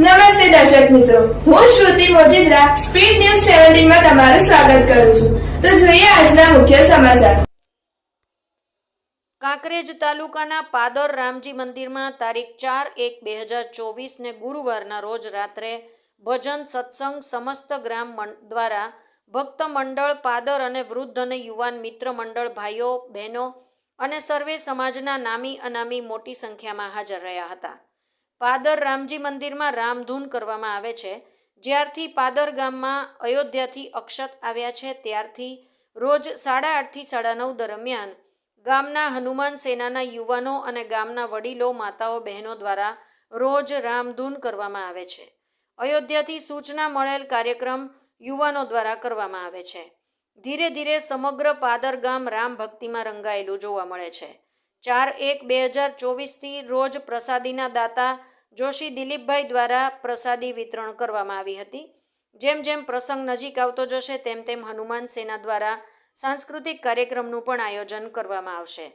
નમસ્તે દર્શક મિત્રો. હું શ્રુતિ મોજીદ્રા, સ્પીડ ન્યૂઝ સેવન્ટીનમાં તમારું સ્વાગત કરું છું. તો જોઈએ આજના મુખ્ય સમાચાર. કાંકરેજ તાલુકાના પાદર રામજી મંદિરમાં તારીખ ચાર એક બે હજાર ચોવીસને ગુરુવારના રોજ રાત્રે ભજન સત્સંગ સમસ્ત ગ્રામ દ્વારા ભક્ત મંડળ, પાદર અને વૃદ્ધ અને યુવાન મિત્ર મંડળ, ભાઈઓ, બહેનો અને સર્વે સમાજના નામી અનામી મોટી સંખ્યામાં હાજર રહ્યા હતા. પાદર રામજી મંદિરમાં રામધૂન કરવામાં આવે છે. જ્યારથી પાદર ગામમાં અયોધ્યાથી અક્ષત આવ્યા છે, ત્યારથી રોજ સાડા આઠથી સાડા નવ દરમિયાન ગામના હનુમાન સેનાના યુવાનો અને ગામના વડીલો, માતાઓ, બહેનો દ્વારા રોજ રામધૂન કરવામાં આવે છે. અયોધ્યાથી સૂચના મળેલ કાર્યક્રમ યુવાનો દ્વારા કરવામાં આવે છે. ધીરે ધીરે સમગ્ર પાદર ગામ રામ ભક્તિમાં રંગાયેલું જોવા મળે છે. ચાર એક બે હજાર ચોવીસથી રોજ પ્રસાદીના દાતા જોશી દિલીપભાઈ દ્વારા પ્રસાદી વિતરણ કરવામાં આવી હતી. જેમ જેમ પ્રસંગ નજીક આવતો જશે, તેમ તેમ હનુમાન સેના દ્વારા સાંસ્કૃતિક કાર્યક્રમનું પણ આયોજન કરવામાં આવશે.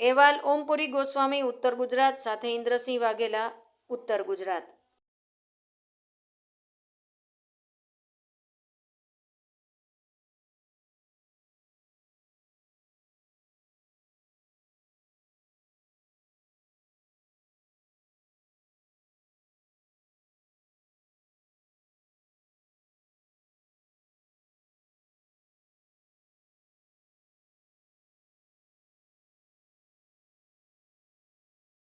અહેવાલ ઓમપુરી ગોસ્વામી, ઉત્તર ગુજરાત સાથે ઇન્દ્રસિંહ વાઘેલા, ઉત્તર ગુજરાત.